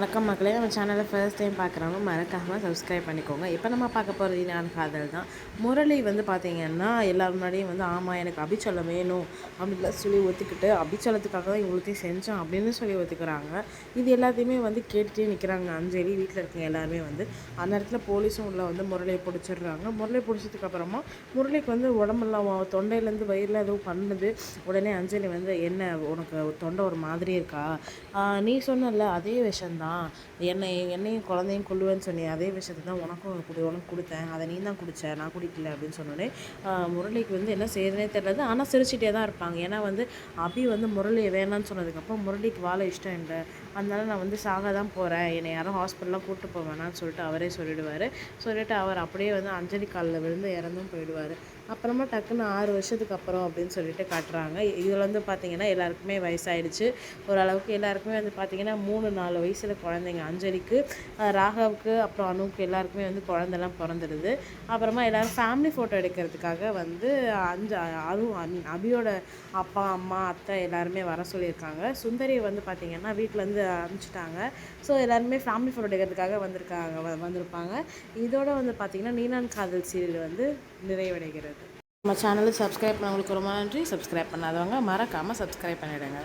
வணக்கம் மக்களே நம்ம சேனலை ஃபர்ஸ்ட் டைம் பார்க்குறவங்க மறக்காமல் சப்ஸ்கிரைப் பண்ணிக்கோங்க. இப்போ நம்ம பார்க்க போகிறது நான் காதல் தான். முரளி வந்து பார்த்தீங்கன்னா எல்லார் முன்னாடியும் வந்து ஆமாம் எனக்கு அபிச்சலம் வேணும் அப்படின்லாம் சொல்லி ஒத்துக்கிட்டு அபிச்சலத்துக்காக தான் இவ்வளோத்தையும் செஞ்சோம் அப்படின்னு சொல்லி ஒத்துக்கிறாங்க. இது எல்லாத்தையுமே வந்து கேட்டுகிட்டே நிற்கிறாங்க அஞ்சலி வீட்டில் இருக்கிற எல்லாருமே வந்து. அந்த இடத்துல போலீஸும் உள்ள வந்து முரளியை பிடிச்சிடுறாங்க. முரளியை பிடிச்சதுக்கப்புறமா முரளிக்கு வந்து உடம்பெல்லாம் தொண்டையிலேருந்து வயிறில் எதுவும் பண்ணுது. உடனே அஞ்சலி வந்து என்ன உனக்கு தொண்டை ஒரு மாதிரி இருக்கா? நீ சொன்னல அதே விஷயந்தான் என்னை என்னையும் குழந்தையும் கொல்லுவேன்னு சொன்னி அதே விஷயத்தை தான் உனக்கும் கொடு உனக்கு கொடுத்தேன். அதை நீ தான் குடித்த நான் குடிக்கல அப்படின்னு சொன்னோடனே முரளிக்கு வந்து என்ன செய்யறதுனே தெரியல ஆனால் சிரிச்சிட்டே தான் இருப்பாங்க. ஏன்னா வந்து அபி வந்து முரளியை வேணான்னு சொன்னதுக்கப்புறம் முரளிக்கு வாழ இஷ்டம் இல்லை. அதனால நான் வந்து சாக தான் போகிறேன் என்னை யாரும் ஹாஸ்பிட்டலாம் கூப்பிட்டு போக வேணாம்னு சொல்லிட்டு அவரே சொல்லிடுவார். சொல்லிவிட்டு அவர் அப்படியே வந்து அஞ்சலி காலில் விழுந்து இறந்தும் போயிடுவார். அப்புறமா டக்குன்னு ஆறு வருஷத்துக்கு அப்புறம் அப்படின்னு சொல்லிட்டு காட்டுறாங்க. இதில் வந்து பார்த்திங்கன்னா எல்லாருக்குமே வயசாயிடுச்சு. ஓரளவுக்கு எல்லாருக்குமே வந்து பார்த்திங்கன்னா மூணு நாலு வயசில் குழந்தைங்க அஞ்சலிக்கு ராகவுக்கு அப்புறம் அனுவுக்கு எல்லாருக்குமே வந்து குழந்தெல்லாம் பிறந்துடுது. அப்புறமா எல்லோரும் ஃபேமிலி ஃபோட்டோ எடுக்கிறதுக்காக வந்து அஞ்சு அரு அபியோட அப்பா அம்மா அத்தை எல்லாருமே வர சொல்லியிருக்காங்க. சுந்தரியை வந்து பார்த்திங்கன்னா வீட்டிலேருந்து அனுப்பிச்சிட்டாங்க. ஸோ எல்லாருமே ஃபேமிலி ஃபோட்டோ எடுக்கிறதுக்காக வந்திருக்காங்க வ- வந்திருப்பாங்க. இதோட வந்து பார்த்திங்கன்னா நீனான் காதல் சீரியல் வந்து நிறைவடைகிறது. நம்ம சேனலை சப்ஸ்கிரைப் பண்ணவங்களுக்கு ரொம்ப நன்றி. சப்ஸ்கிரைப் பண்ணாதவங்க மறக்காமல் சப்ஸ்கிரைப் பண்ணிவிடுங்க